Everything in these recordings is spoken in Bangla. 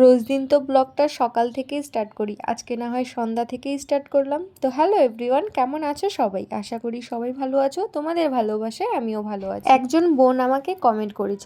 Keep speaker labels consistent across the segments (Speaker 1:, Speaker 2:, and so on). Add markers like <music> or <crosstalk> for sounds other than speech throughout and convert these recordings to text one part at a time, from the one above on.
Speaker 1: রোজ দিন তো ব্লগটা সকাল থেকেই স্টার্ট করি। আজকে না হয় সন্ধ্যা থেকেই স্টার্ট করলাম। তো হ্যালো এভরিওয়ান কেমন আছো সবাই? আশা করি সবাই ভালো আছো, তোমাদের ভালোবাসায় আমিও ভালো আছি। একজন বোন আমাকে কমেন্ট করেছ,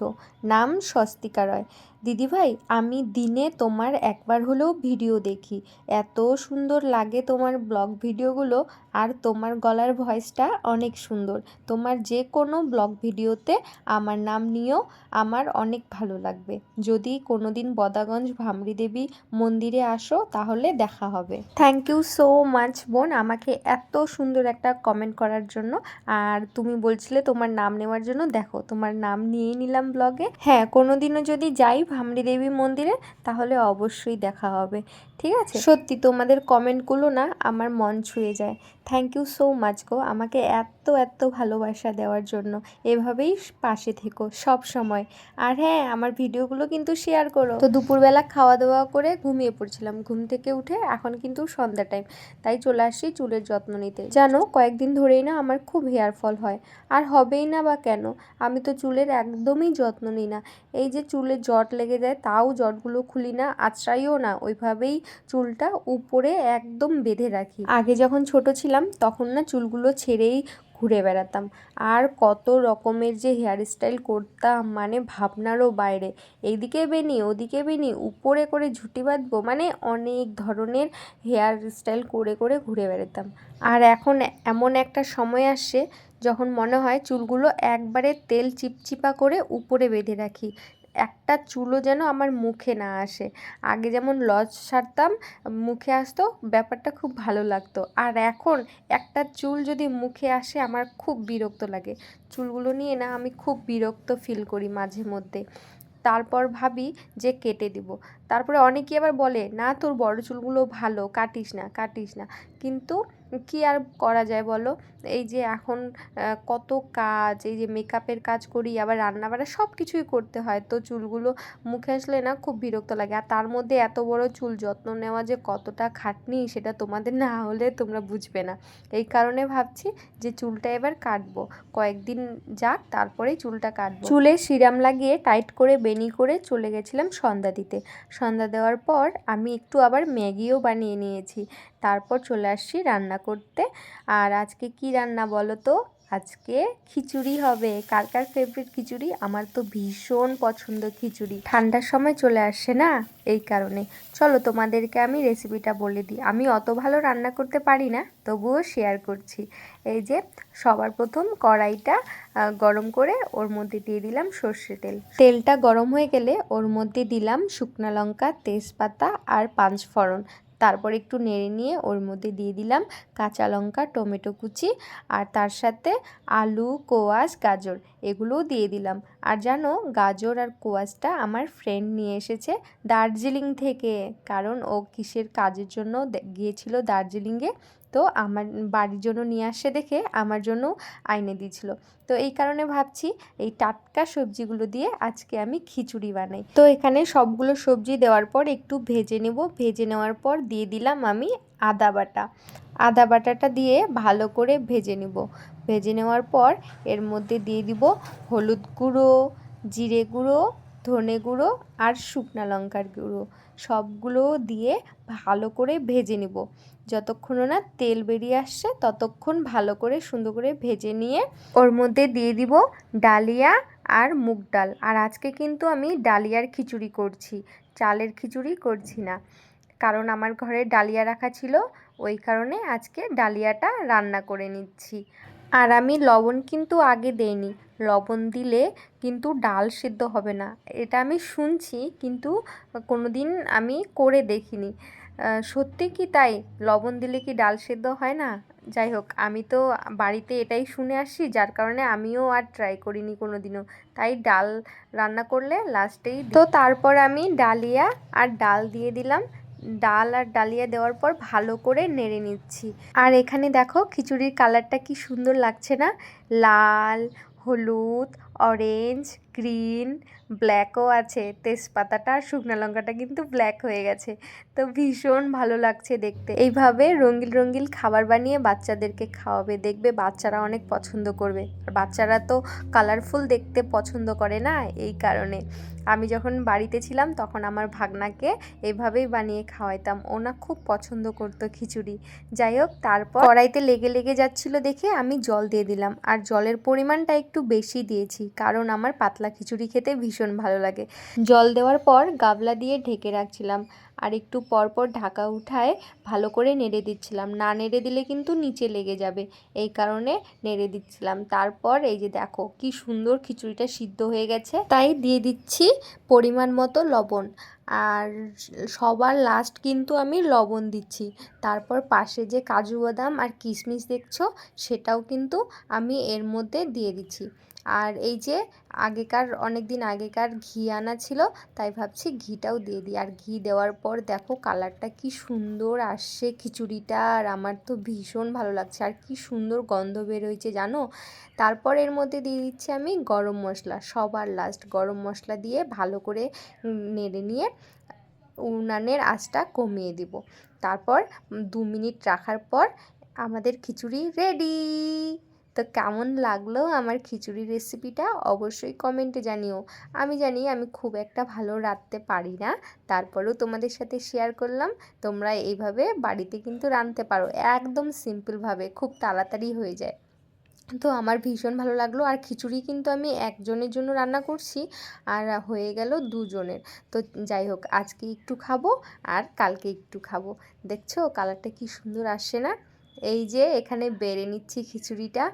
Speaker 1: নাম স্বস্তিকা রয়। দিদিভাই, আমি দিনে তোমার একবার হলেও ভিডিও দেখি। এত সুন্দর লাগে তোমার ব্লগ ভিডিওগুলো আর তোমার গলার ভয়েসটা অনেক সুন্দর। তোমার যে কোনো ব্লগ ভিডিওতে আমার নাম নিয়েও আমার অনেক ভালো লাগবে। যদি কোনো দিন বদাগঞ্জ ভামরি দেবী মন্দিরে আসো, তাহলে দেখা হবে। থ্যাংক ইউ সো মাচ বোন, আমাকে এত সুন্দর একটা কমেন্ট করার জন্য। আর তুমি বলছিলে তোমার নাম নেওয়ার জন্য। দেখো, তোমার নাম নিয়েই নিলাম ব্লগে। হ্যাঁ কোনো দিনও যদি যাই ভামরি দেবী মন্দিরে, তাহলে অবশ্যই দেখা হবে। ঠিক আছে? সত্যি তোমাদের কমেন্টগুলো না আমার মন ছুঁয়ে যায়। থ্যাংক ইউ সো মাচ গো। আমাকে এত এত ভালোবাসা দেওয়ার জন্য। এভাবেই পাশে থেকো সব সময়। আর হ্যাঁ আমার ভিডিওগুলো কিন্তু শেয়ার করো। তো দুপুরবেলা খাওয়া দাওয়া করে ঘুমিয়ে পড়ছিলাম। ঘুম থেকে উঠে এখন কিন্তু সন্ধ্যা টাইম তাই চলে আসি চুলের যত্ন নিতে। জানো, কয়েকদিন ধরেই না আমার খুব হেয়ার ফল হয়। আর হবেই না বা কেন? আমি তো চুলের একদমই যত্ন নিই না। এই যে চুলে জট লেগে যায়, তাও জটগুলো খুলি না, আশ্রয়ও না। ওইভাবেই চুলটা উপরে একদম বেঁধে রাখি। আগে যখন ছোট ছিলাম তখন না চুলগুলো ছেড়েই ঘুরে বেড়াতাম। আর কত রকমের যে হেয়ার স্টাইল করতাম মানে ভাবনারও বাইরে। এইদিকে বেনি ওদিকে বেনি উপরে করে ঝুটি বাঁধবো মানে অনেক ধরনের হেয়ার স্টাইল করে করে ঘুরে বেড়াতাম। আর এখন এমন একটা সময় আসে যখন মনে হয় চুলগুলো একবারে তেল চিপচিপা করে উপরে বেঁধে রাখি। একটা চুলও যেন আমার মুখে না আসে। আগে যেমন লজ সারতাম, মুখে আসতো, ব্যাপারটা খুব ভালো লাগতো। আর এখন একটা চুল যদি মুখে আসে, আমার খুব বিরক্ত লাগে। চুলগুলো নিয়ে না আমি খুব বিরক্ত ফিল করি মাঝে মধ্যে। তারপর ভাবি যে কেটে দিব। তারপরে অনেকেই আবার বলে, না, তোর বড় চুলগুলো ভালো, কাটিস না কাটিস না। কিন্তু কি আর করা যায় বলো? এই যে এখন কত কাজ, এই যে মেকআপের কাজ করি, আবার রান্না রান্নাবাড়া সব কিছুই করতে হয়। তো চুলগুলো মুখে আসলে না খুব বিরক্ত লাগে। আর তার মধ্যে এত বড় চুল যত্ন নেওয়া যে কতটা খাটনি, সেটা তোমাদের না হলে তোমরা বুঝবে না। এই কারণে ভাবছি যে চুলটা এবার কাটবো। কয়েকদিন যাক, তারপরেই চুলটা কাটবো। চুলে সিরাম লাগিয়ে টাইট করে বেনি করে চলে গেছিলাম সন্ধ্যা দিতে। সন্ধ্যা দেওয়ার পর আমি একটু আবার ম্যাগিও বানিয়ে নিয়েছি। তারপর চলে আসছি রান্না করতে। আর আজকে কি রান্না বলো তো? আজকে খিচুড়ি হবে। কার কার ফেভারিট খিচুড়ি? আমার তো ভীষণ পছন্দ খিচুড়ি। ঠান্ডার সময় চলে আসছে না? এই কারণে। চলো তোমাদেরকে আমি রেসিপিটা বলে দিই। আমি অত ভালো রান্না করতে পারি না, তবুও শেয়ার করছি। এই যে সবার প্রথম কড়াইটা গরম করে ওর মধ্যে দিয়ে দিলাম সর্ষে তেল। তেলটা গরম হয়ে গেলে ওর মধ্যে দিলাম শুকনো লঙ্কা, তেজপাতা আর পাঁচফোড়ন। তারপর একটু নেড়ে নিয়ে ওর মধ্যে দিয়ে দিলাম কাঁচা লঙ্কা, টমেটো কুচি আর তার সাথে আলু, কোয়াশ, গাজর এগুলোও দিয়ে দিলাম। আর জানো, গাজর আর কোয়াশটা আমার ফ্রেন্ড নিয়ে এসেছে দার্জিলিং থেকে, কারণ ও কিসের কাজের জন্য গিয়েছিল দার্জিলিংয়ে। তো আমার বাড়ির জন্য নিয়ে আসে দেখে আমার জন্য আইনে দিয়েছিল। তো এই কারণে ভাবছি এই টাটকা সবজিগুলো দিয়ে আজকে আমি খিচুড়ি বানাই। তো এখানে সবগুলো সবজি দেওয়ার পর একটু ভেজে নেব। ভেজে নেওয়ার পর দিয়ে দিলাম আমি আদা বাটা। আদা বাটাটা দিয়ে ভালো করে ভেজে নেব। ভেজে নেওয়ার পর এর মধ্যে দিয়ে দিব হলুদ গুঁড়ো, জিরে গুঁড়ো ধনে গুঁড়ো আর শুকনা লঙ্কার গুঁড়ো। সবগুলো দিয়ে ভালো করে ভেজে নেব। যতক্ষণ না তেল বেরিয়ে আসছে, ততক্ষণ ভালো করে সুন্দর করে ভেজে নিয়ে ওর মধ্যে দিয়ে দিব ডালিয়া আর মুগ ডাল। আর আজকে কিন্তু আমি ডালিয়ার খিচুড়ি করছি, চালের খিচুড়ি করছি না। কারণ আমার ঘরে ডালিয়া রাখা ছিল, ওই কারণে আজকে ডালিয়াটা রান্না করে নিচ্ছি। আর আমি লবণ কিন্তু আগে দেইনি। লবণ দিলে কিন্তু ডাল সিদ্ধ হবে না। এটা আমি শুনছি কিন্তু কোনো দিন আমি করে দেখিনি। সত্যি কি তাই? লবণ দিলে কি ডাল সেদ্ধ হয় না? যাই হোক আমি তো বাড়িতে এটাই শুনে আসছি যার কারণে আমিও আর ট্রাই করিনি কোনো দিনও তাই ডাল রান্না করলে লাস্টেই তো তারপর আমি ডালিয়া আর ডাল দিয়ে দিলাম। ডাল আর ডালিয়া দেওয়ার পর ভালো করে নেড়ে নিচ্ছি। আর এখানে দেখো খিচুড়ির কালারটা কি সুন্দর লাগছে না? লাল, হলুদ অরেঞ্জ গ্রিন ব্ল্যাকও আছে। তেজপাতাটা আর শুকনো লঙ্কাটা কিন্তু ব্ল্যাক হয়ে গেছে। তো ভীষণ ভালো লাগছে দেখতে। এইভাবে রঙিল রঙিল খাবার বানিয়ে বাচ্চাদেরকে খাওয়াবে, দেখবে বাচ্চারা অনেক পছন্দ করবে। আর বাচ্চারা তো কালারফুল দেখতে পছন্দ করে না এই কারণে। আমি যখন বাড়িতে ছিলাম তখন আমার ভাগনাকে এইভাবেই বানিয়ে খাওয়াইতাম। ও না খুব পছন্দ করতো খিচুড়ি। যাই হোক, তারপর কড়াইতে লেগে লেগে যাচ্ছিল দেখে আমি জল দিয়ে দিলাম। আর জলের পরিমাণটা একটু বেশি দিয়েছি। কারণ আমার পাতলা খিচুড়ি খেতে ভীষণ ভালো লাগে। জল দেওয়ার পর গাবলা দিয়ে ঢেকে রাখছিলাম। আর একটু পর পর ঢাকা উঠায় ভালো করে নেড়ে দিচ্ছিলাম। না নেড়ে দিলে কিন্তু নিচে লেগে যাবে। এই কারণে নেড়ে দিচ্ছিলাম। তারপর এই যে দেখো কি সুন্দর খিচুড়িটা সিদ্ধ হয়ে গেছে। তাই দিয়ে দিচ্ছি পরিমাণ মতো লবণ। আর সবার লাস্ট কিন্তু আমি লবণ দিচ্ছি। তারপর পাশে যে কাজু বাদাম আর কিশমিশ দেখছ, সেটাও কিন্তু আমি এর মধ্যে দিয়ে দিচ্ছি। আর এই যে আগেকার অনেক দিন আগেকার ঘি আনা ছিল, তাই ভাবছি ঘিটাও দিয়ে দিই। আর ঘি দেওয়ার পর দেখো কালারটা কি সুন্দর আসছে, খিচুড়িটা, আর আমার তো ভীষণ ভালো লাগছে। আর কি সুন্দর গন্ধ বেরোয়েছে জানো? তারপর এর মধ্যে দিয়ে দিচ্ছি আমি গরম মশলা, সবার লাস্ট গরম মশলা দিয়ে ভালো করে নেড়ে নিয়ে উনানের আঁচটা কমিয়ে দিব। তারপর দু মিনিট রাখার পর আমাদের খিচুড়ি রেডি তো কেমন লাগল আমার খিচুড়ি রেসিপিটা অবশ্যই কমেন্টে জানিও। আমি জানি আমি খুব একটা ভালো রাঁধতে পারি না, তারপরেও তোমাদের সাথে শেয়ার করলাম, তোমরা এইভাবে বাড়িতে কিন্তু রাঁধতে পারো, একদম সিম্পলভাবে খুব তাড়াতাড়ি হয়ে যায়। তো আমার ভীষণ ভালো লাগল, আর খিচুড়ি কিন্তু আমি একজনের জন্য রান্না করছি, আর হয়ে গেল দুজনের। তো যাই হোক, আজকে একটু খাব, আর কালকে একটু খাব। দেখছ কালারটা কি সুন্দর আসছে না? এই যে এখানে বেড়ে নিচ্ছি খিচুড়িটা।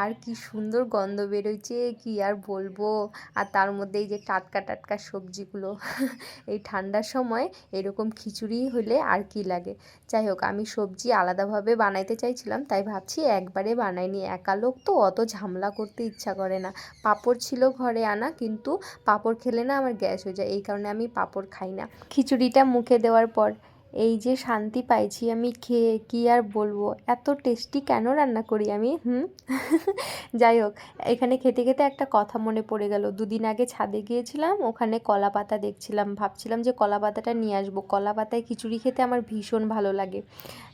Speaker 1: আর কি সুন্দর গন্ধ বেরোচ্ছে, কি আর বলব? আর তার মধ্যে এই যে টাটকা টাটকা সবজিগুলো, এই ঠান্ডার সময় এরকম খিচুড়ি হলে আর কি লাগে? যাই হোক, আমি সবজি আলাদাভাবে বানাইতে চাইছিলাম, তাই ভাবছি একবারে বানাইনি একা লোক তো অত ঝামেলা করতে ইচ্ছা করে না। পাপড় ছিল ঘরে আনা, কিন্তু পাপড় খেলে না আমার গ্যাস হয়ে যায়। এই কারণে আমি পাপড় খাই না। খিচুড়িটা মুখে দেওয়ার পর এই যে শান্তি পাইছি আমি খেয়ে কি আর বলব? এত টেস্টি কেন রান্না করি আমি? হুম? <laughs> যাই হোক, এখানে খেতে খেতে একটা কথা মনে পড়ে গেল। দুদিন আগে ছাদে গিয়েছিলাম, ওখানে কলা পাতা দেখছিলাম। ভাবছিলাম যে কলা পাতাটা নিয়ে আসব। কলা পাতায় খিচুড়ি খেতে আমার ভীষণ ভালো লাগে।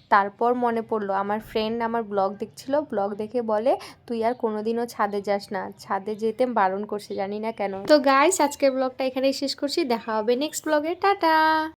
Speaker 1: তারপর মনে পড়ল, আমার ফ্রেন্ড আমার ব্লগ দেখছিল। ব্লগ দেখে বলে, তুই আর কোনোদিনও ছাদে যাস না। ছাদে যেতে বারণ করছে জানি না কেন। তো গাইস আজকের ব্লগটা এখানেই শেষ করছি। দেখা হবে নেক্সট ব্লগে টাটা!